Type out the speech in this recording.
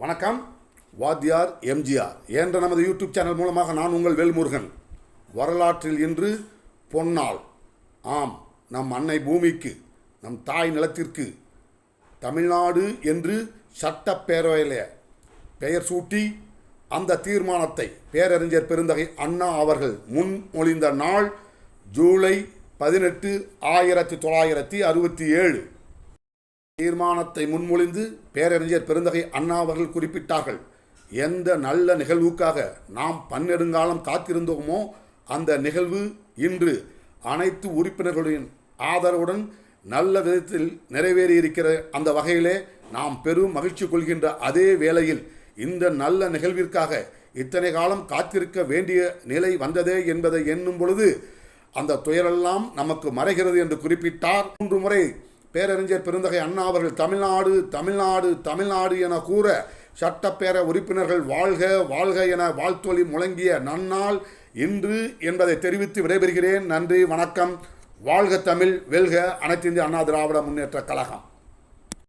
வணக்கம். வாத்தியார் எம்ஜிஆர் என்ற நமது யூடியூப் சேனல் மூலமாக நான் உங்கள் வேல்முருகன். வரலாற்றில் இன்று பொன்னாள் ஆம் நம் அன்னை பூமிக்கு நம் தாய் நிலத்திற்கு தமிழ்நாடு என்று சட்டப்பேரவையில் பெயர் சூட்டி அந்த தீர்மானத்தை பேரறிஞர் பெருந்தகை அண்ணா அவர்கள் முன்மொழிந்த நாள் ஜூலை பதினெட்டு ஆயிரத்தி தொள்ளாயிரத்தி அறுபத்தி ஏழு. தீர்மானத்தை முன்மொழிந்து பேரறிஞர் பெருந்தகை அண்ணா அவர்கள் குறிப்பிட்டார்கள். எந்த நல்ல நிகழ்வுக்காக நாம் பன்னெடுங்காலம் காத்திருந்தோமோ அந்த நிகழ்வு இன்று அனைத்து உறுப்பினர்களின் ஆதரவுடன் நல்ல விதத்தில் நிறைவேறியிருக்கிற அந்த வகையிலே நாம் பெரும் மகிழ்ச்சி கொள்கின்ற அதே வேளையில் இந்த நல்ல நிகழ்விற்காக இத்தனை காலம் காத்திருக்க வேண்டிய நிலை வந்ததே என்பதை எண்ணும் பொழுது அந்த துயரெல்லாம் நமக்கு மறைகிறது என்று குறிப்பிட்டார். மூன்று முறை பேரறிஞர் பெருந்தகை அண்ணா அவர்கள் தமிழ்நாடு தமிழ்நாடு தமிழ்நாடு என கூற சட்டப்பேர உறுப்பினர்கள் வாழ்க வாழ்க என வாழ்த்தொலி முழங்கிய நன்னாள் இன்று என்பதை தெரிவித்து விடைபெறுகிறேன். நன்றி வணக்கம். வாழ்க தமிழ் வெல்க அனைத்து இந்திய அண்ணா திராவிட முன்னேற்ற கழகம்.